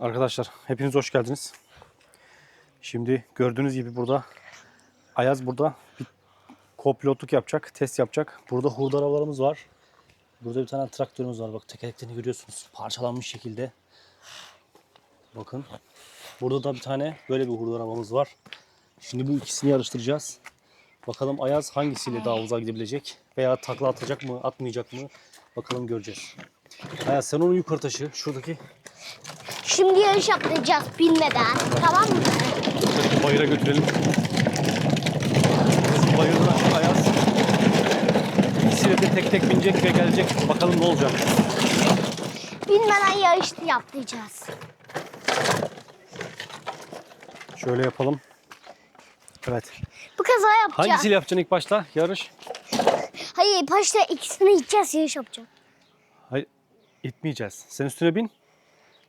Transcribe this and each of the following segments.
Arkadaşlar hepiniz hoş geldiniz. Şimdi gördüğünüz gibi burada Ayaz burada bir kopilotluk yapacak, test yapacak. Burada hurda arabalarımız var. Burada bir tane traktörümüz var. Bak tekerleklerini görüyorsunuz. Parçalanmış şekilde. Bakın. Burada da bir tane böyle bir hurda arabamız var. Şimdi bu ikisini yarıştıracağız. Bakalım Ayaz hangisiyle daha uzağa gidebilecek veya takla atacak mı, atmayacak mı? Bakalım göreceğiz. Ayaz sen onu yukarı taşı. Şuradaki Şimdi yarış yapacağız bilmeden. Tamam mı? Şöyle bayıra götürelim. Bayırdan aşağı Ayaz. İkisiyle de tek tek binecek ve gelecek. Bakalım ne olacak. Bilmeden yarış yapacağız. Şöyle yapalım. Evet. Bu kaza yapacağız. Hangisiyle yapacaksın ilk başta? Yarış. Hayır başta ikisini gideceğiz yarış yapacağız. Hayır. itmeyeceğiz. Sen üstüne bin.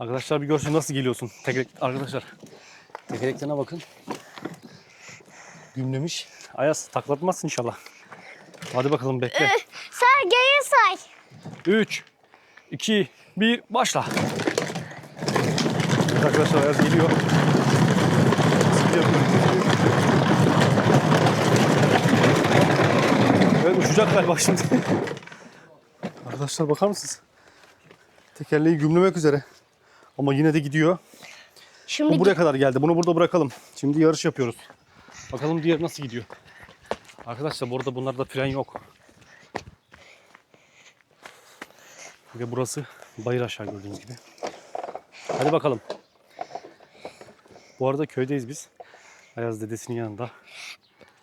Arkadaşlar bir görsün nasıl geliyorsun. Tekerlek, arkadaşlar. Tekerleklerine bakın. Gümlemiş. Ayaz taklatmazsın inşallah. Hadi bakalım bekle. Sen geriye say. 3, 2, 1, başla. Evet arkadaşlar Ayaz geliyor. Evet uçacak galiba şimdi. arkadaşlar bakar mısınız? Tekerleği gümlemek üzere. Ama yine de gidiyor. Şimdi Bu buraya kadar geldi. Bunu burada bırakalım. Şimdi yarış yapıyoruz. Bakalım diğer nasıl gidiyor. Arkadaşlar burada bunlarda fren yok. Ve burası bayır aşağı gördüğünüz gibi. Hadi bakalım. Bu arada köydeyiz biz. Ayaz dedesinin yanında.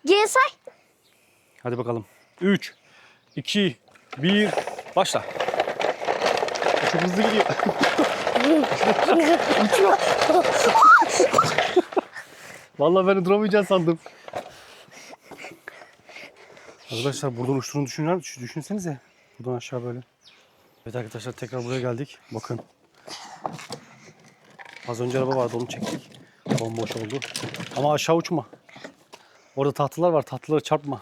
geriye say. Hadi bakalım. 3, 2, 1, başla. Çok hızlı gidiyor. Vallahi ben duramayacağını sandım. Arkadaşlar buradan uçtuğunu düşünün, düşünsenize. Buradan aşağı böyle. Evet arkadaşlar tekrar buraya geldik. Bakın. Az önce araba vardı onu çektik. Bomboş oldu. Ama aşağı uçma. Orada tahtalar var. Tahtalara çarpma.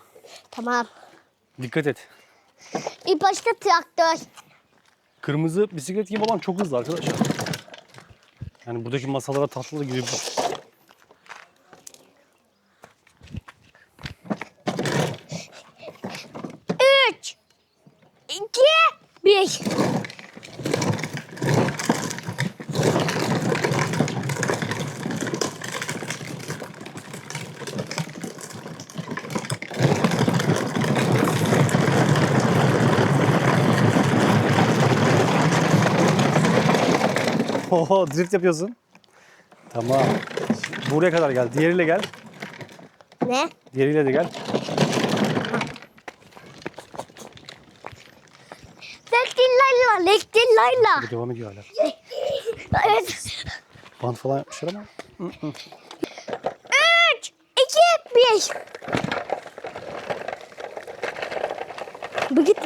Tamam. Dikkat et. İlk başta traktör. Kırmızı bisiklet gibi olan çok hızlı arkadaşlar. Yani buradaki masalara tahtalara giriyor. Üç. iki, Bir. Oho drift yapıyorsun. Tamam. Buraya kadar gel. Diğeriyle gel. Ne? Diğeriyle de gel. Lektillayla, lektillayla. Bu devam ediyor hala. Evet. Bant falan yapmışlar ama. Üç, iki, bir. Bu git.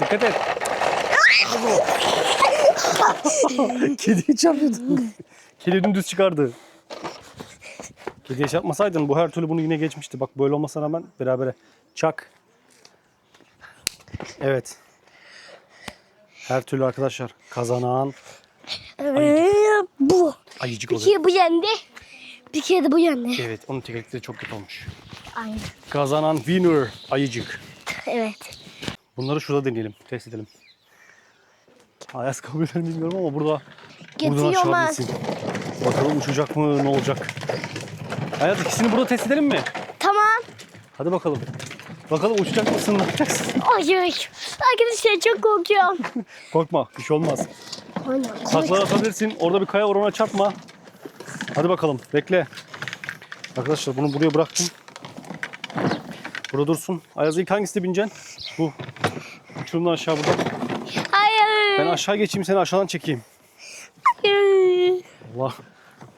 Dikkat et. Kediyi çarpıyordun. Kedi dümdüz çıkardı. Kediye çarpmasaydın bu her türlü bunu yine geçmişti. Bak böyle olmasına rağmen berabere. Çak. Evet. Her türlü arkadaşlar kazanan Ee, bu. ayıcık Bir oluyor. kere bu yendi. Bir kere de bu yendi. Evet onun tekerlekleri çok kötü olmuş. Aynen. Kazanan winner ayıcık. Evet. Bunları şurada deneyelim. Test edelim. Ayaz kabul eder mi bilmiyorum ama burada buradan aşağı binsin. Bakalım uçacak mı ne olacak. Ayaz ikisini burada test edelim mi? Tamam. Hadi bakalım. Bakalım uçacak mısın ne yapacaksın? Hayır. Arkadaşlar çok korkuyorum. Korkma bir şey olmaz. Aynen. Takla atabilirsin. Orada bir kaya var ona çarpma. Hadi bakalım bekle. Arkadaşlar bunu buraya bıraktım. Burada dursun. Ayaz ilk hangisine bineceksin? Bu. Uçurumdan aşağı buradan. Ben aşağı geçeyim seni aşağıdan çekeyim. Allah.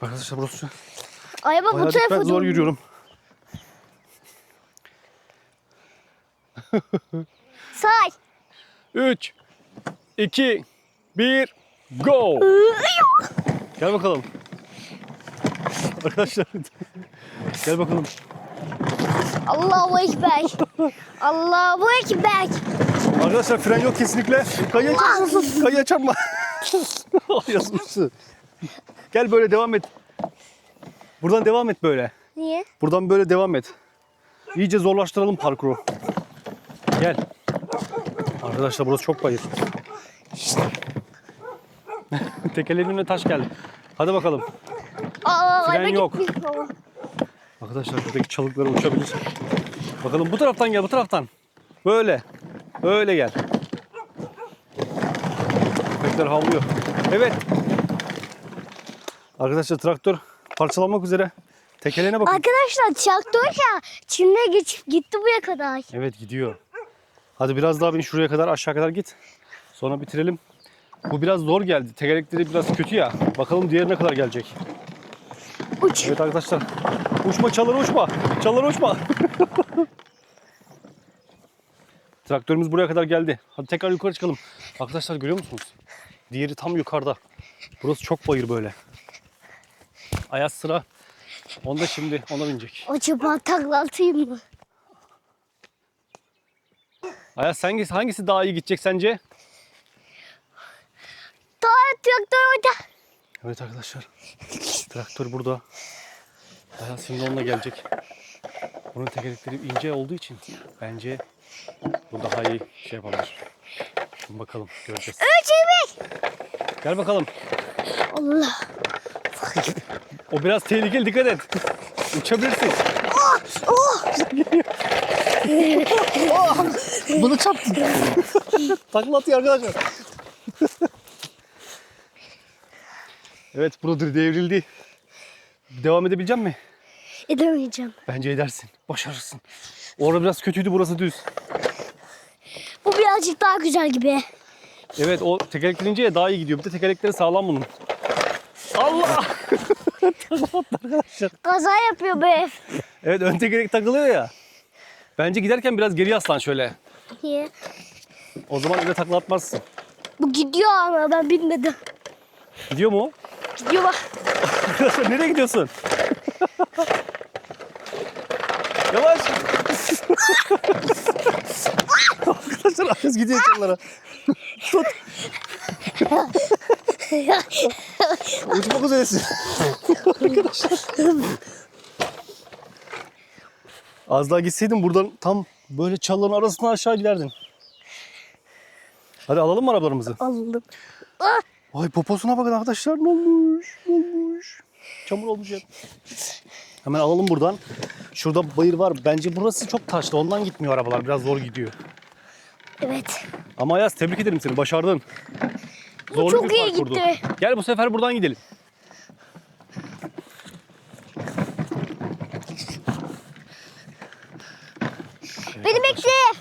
Arkadaşlar burası bu bayağı dik ben tarafa zor doğru. yürüyorum. Say. 3, 2, 1, go. Gel bakalım. Arkadaşlar gel bakalım. Allahu Ekber. Allahu Ekber. Arkadaşlar fren yok kesinlikle. Çarpma. Kayaya çarpma. Ayaz uçtu. Gel böyle devam et. Buradan devam et böyle. Niye? Buradan böyle devam et. İyice zorlaştıralım parkuru. Gel. Arkadaşlar burası çok bayır. Tekerleğin önüne taş geldi. Hadi bakalım. Aa, Fren araba yok. Arkadaşlar şuradaki çalıklara uçabilir. Bakalım bu taraftan gel bu taraftan. Böyle. Böyle gel. Köpekler havlıyor. Evet. Arkadaşlar traktör parçalanmak üzere. Tekerleğine bakın. Arkadaşlar traktör ya Çin'e geçip gitti buraya kadar. Evet gidiyor. Hadi biraz daha bin şuraya kadar aşağı kadar git. Sonra bitirelim. Bu biraz zor geldi. Tekerlekleri biraz kötü ya. Bakalım diğerine kadar gelecek. Uç. Evet arkadaşlar. Uçma çalır uçma. Çalır uçma. Traktörümüz buraya kadar geldi. Hadi tekrar yukarı çıkalım. Arkadaşlar görüyor musunuz? Diğeri tam yukarıda. Burası çok bayır böyle. Ayaz sıra. Onda şimdi ona binecek. Acaba takla atayım mı? Ayaz hangisi, hangisi daha iyi gidecek sence? Daha traktör orada. Evet arkadaşlar. Traktör burada. Ayaz şimdi onunla gelecek. Bunun tekerlekleri ince olduğu için bence bu daha iyi şey yapabilir. Şimdi bakalım göreceğiz. Evet. Gel bakalım. Allah. O biraz tehlikeli dikkat et. Uçabilirsin. Bunu çarptın. Takla atıyor arkadaşlar. evet burada devrildi. Devam edebilecek mi? Edemeyeceğim. Bence edersin. Başarırsın. Orada biraz kötüydü burası düz. Bu birazcık daha güzel gibi. Evet o tekerleklenince daha iyi gidiyor. Bir de tekerlekleri sağlam bunun. Allah! Kaza yapıyor be. Evet ön tekerlek takılıyor ya. Bence giderken biraz geri yaslan şöyle. Niye? O zaman öyle takla atmazsın. Bu gidiyor ama ben bilmedim. Gidiyor mu o? Gidiyor bak. Arkadaşlar nereye gidiyorsun? Yavaş. Arkadaşlar Ayaz gidiyor çalılara. Tut. Uçmak üzeresin. Arkadaşlar. Az daha gitseydin buradan tam böyle çalıların arasından aşağı giderdin. Hadi alalım mı arabalarımızı? Aldım. Ah, Ay poposuna bakın arkadaşlar ne olmuş ne olmuş. Çamur olmuş ya. Hemen alalım buradan. Şurada bayır var. Bence burası çok taşlı. Ondan gitmiyor arabalar. Biraz zor gidiyor. evet. Ama Ayaz tebrik ederim seni. Başardın. Bu çok iyi gitti. Gel bu sefer buradan gidelim. Beni bekle.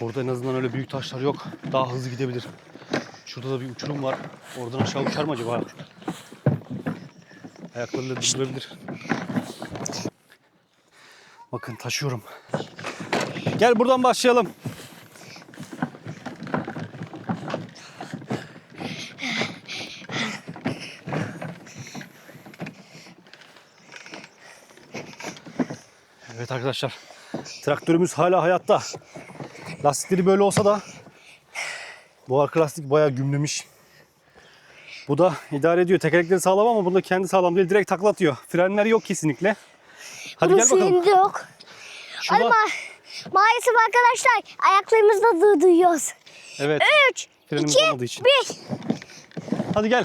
Orada en azından öyle büyük taşlar yok. Daha hızlı gidebilir. Şurada da bir uçurum var. Oradan aşağı uçar mı acaba? Ayaklarıyla durdurabilir. Bakın taşıyorum. Gel buradan başlayalım. Evet arkadaşlar. Traktörümüz hala hayatta. Lastikleri böyle olsa da bu arka lastik bayağı gümlemiş. Bu da idare ediyor. Tekerlekleri sağlam ama bunda kendi sağlam değil. Direkt takla atıyor. Frenler yok kesinlikle. Hadi Bunun gel bakalım. yok. Şurada- Ama maalesef arkadaşlar ayaklarımızda du- duyuyoruz. Evet. 3, Frenimiz 2, olmadığı için. 1. Hadi gel.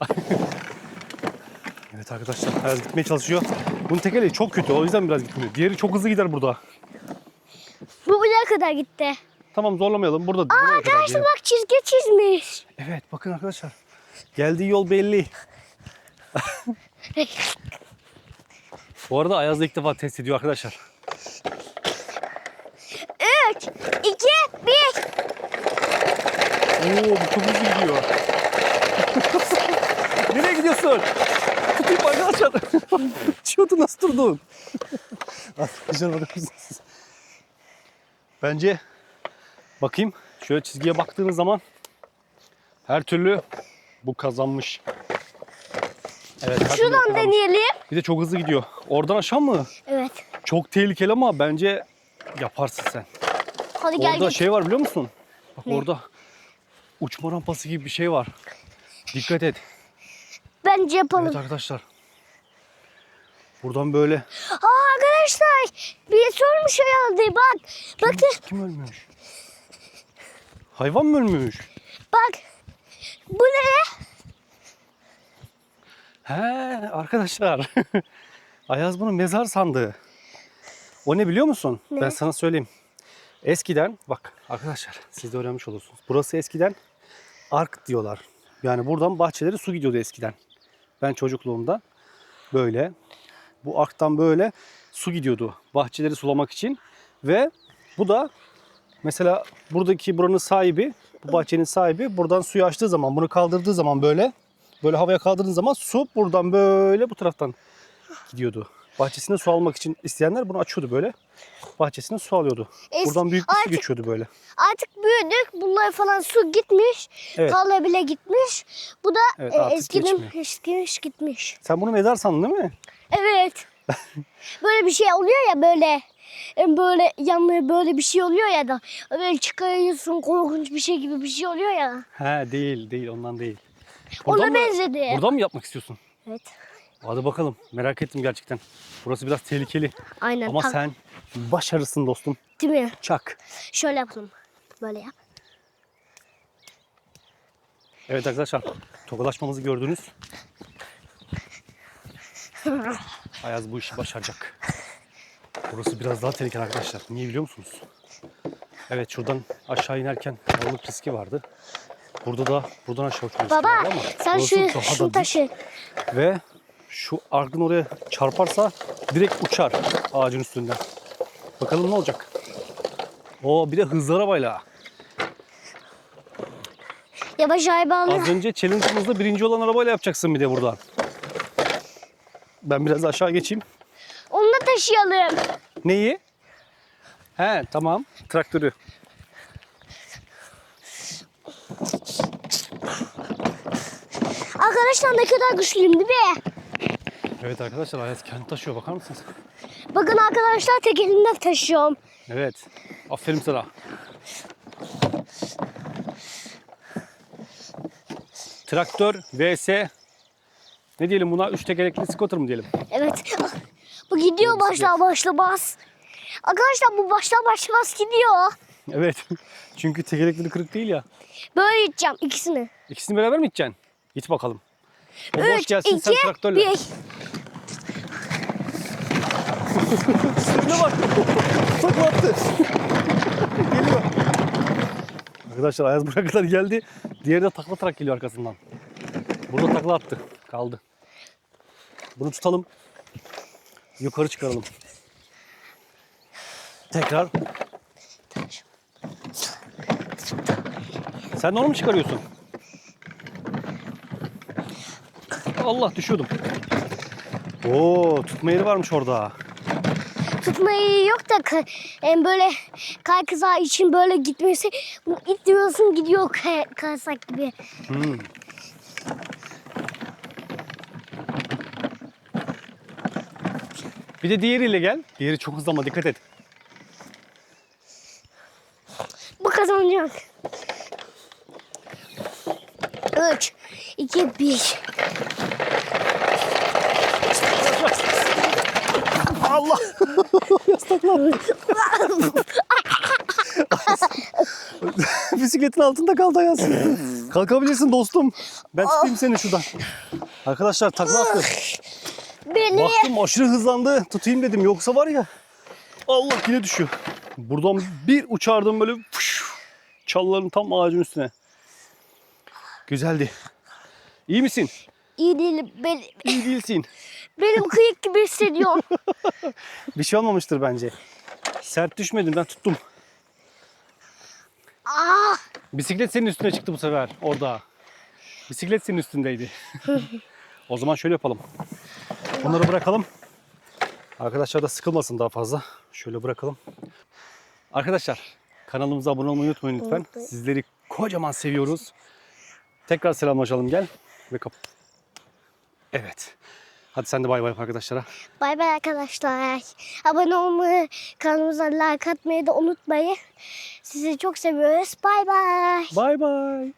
evet arkadaşlar biraz gitmeye çalışıyor. Bunun tekerleği çok kötü o yüzden biraz gitmiyor. Diğeri çok hızlı gider burada. Bu buraya kadar gitti. Tamam zorlamayalım. Burada Aa, buraya kadar arkadaşlar bak çizgi çizmiş. Evet bakın arkadaşlar. Geldiği yol belli. Bu arada Ayaz da ilk defa test ediyor arkadaşlar. 3, 2, 1. Oo bu çok hızlı gidiyor. Nereye gidiyorsun? Tutayım arkadaşlar. Uçuyordu nasıl durdun? Güzel bakar mısınız? Bence bakayım şöyle çizgiye baktığınız zaman her türlü bu kazanmış. Evet. her türlü Şuradan kazanmış. deneyelim. Bir de çok hızlı gidiyor. Oradan aşağı mı? Evet. Çok tehlikeli ama bence yaparsın sen. Hadi gel Orada gel. şey var biliyor musun? Bak Ne? orada uçma rampası gibi bir şey var. Dikkat et. Bence yapalım. Evet arkadaşlar. Buradan böyle. Aa arkadaşlar bir sormuş herhalde bak. Bakın Kim ölmüş? Hayvan mı ölmüş? bak. Bu ne? He arkadaşlar. Ayaz bunu mezar sandı. O ne biliyor musun? Ne? Ben sana söyleyeyim. Eskiden bak arkadaşlar siz de öğrenmiş olursunuz. Burası eskiden ark diyorlar. Yani buradan bahçeleri su gidiyordu eskiden. Ben çocukluğumda böyle bu arktan böyle su gidiyordu bahçeleri sulamak için ve bu da mesela buradaki buranın sahibi bu bahçenin sahibi buradan suyu açtığı zaman bunu kaldırdığı zaman böyle böyle havaya kaldırdığın zaman su buradan böyle bu taraftan gidiyordu. Bahçesine su almak için isteyenler bunu açıyordu böyle. Bahçesine su alıyordu. Es- Buradan büyük bir su artık- geçiyordu böyle. Artık büyüdük. Bunlar falan su gitmiş. Evet. Tarla bile gitmiş. Bu da Evet, e, artık geçmiyor. eskimiş gitmiş. Sen bunu mezar sandın değil mi? Evet. böyle bir şey oluyor ya böyle e, böyle yanmaya böyle bir şey oluyor ya da böyle çıkarıyorsun korkunç bir şey gibi bir şey oluyor ya. He değil değil ondan değil. Ona mı- benzedi. Buradan mı yapmak istiyorsun? Evet. Hadi bakalım. Merak ettim gerçekten. Burası biraz tehlikeli. Aynen. Ama tam- sen başarısın dostum. Değil mi? Çak. Şöyle yapalım. Böyle yap. Evet arkadaşlar. Tokalaşmamızı gördünüz. Ayaz bu işi başaracak. Burası biraz daha tehlikeli arkadaşlar. Niye biliyor musunuz? Evet şuradan aşağı inerken balık riski vardı. Burada da buradan aşağı uçma riski Baba vardı ama sen burası şu, daha da şunu dik. taşı. Ve şu arkın oraya çarparsa direkt uçar ağacın üstünden. Bakalım ne olacak. O bir de hızlı arabayla. Yavaş hayvanı. Az önce challenge'ımızda birinci olan arabayla yapacaksın bir de buradan. Ben biraz aşağı geçeyim. Taşıyalım. Neyi? He tamam. Traktörü. Arkadaşlar ne kadar güçlüyüm değil mi? Evet arkadaşlar Ayaz kendi taşıyor bakar mısınız? Bakın arkadaşlar tek elimden taşıyorum. Evet. Aferin sana. Traktör vs ne diyelim buna? Üç tekerlekli scooter mı diyelim? Evet. Gidiyor başlar başlamaz. Arkadaşlar bu başlar başlamaz gidiyor. Evet. Çünkü tekerlekleri kırık değil ya. Böyle gideceğim ikisini. İkisini beraber mi gideceksin? Git bakalım. O boş 3, gelsin 2, sen traktörle. 1. Ne bak. Takla attı. Geliyor. Arkadaşlar Ayaz buraya kadar geldi. Diğeri de takla atarak geliyor arkasından. Burada takla attı. Kaldı. Bunu tutalım. Yukarı çıkaralım. Tekrar. Sen de onu mu çıkarıyorsun? Allah düşüyordum. Oo tutma yeri varmış orada. Tutmayı yok da em, böyle kaykıza için böyle gitmesi bu itliyorsun gidiyor kay- kaysak gibi. Hmm. Bir de diğeriyle gel. Diğeri çok hızlı ama dikkat et. Bu kazanacak. 3, 2, 1. Allah! Bisikletin altında kaldı Ayaz. Kalkabilirsin dostum. Ben tutayım seni şuradan. Arkadaşlar takla attı. Beni Baktım aşırı hızlandı. Tutayım dedim. Yoksa var ya. Allah yine düşüyor. Buradan bir uçardım böyle. Fış, çalıların tam ağacın üstüne. Güzeldi. İyi misin? iyi değilim. Benim, İyi değilsin. benim kıyık gibi hissediyorum. Bir şey olmamıştır bence. Sert düşmedin ben tuttum. Aa, Bisiklet senin üstüne çıktı bu sefer orada. Bisiklet senin üstündeydi. o zaman şöyle yapalım. Bunları bırakalım. Arkadaşlar da sıkılmasın daha fazla. Şöyle bırakalım. Arkadaşlar kanalımıza abone olmayı unutmayın lütfen. Sizleri kocaman seviyoruz. Tekrar selamlaşalım gel ve kap. Evet. Hadi sen de bay bay arkadaşlara. Bay bay arkadaşlar. Abone olmayı, kanalımıza like atmayı da unutmayın. Sizi çok seviyoruz. Bay bay. Bay bay.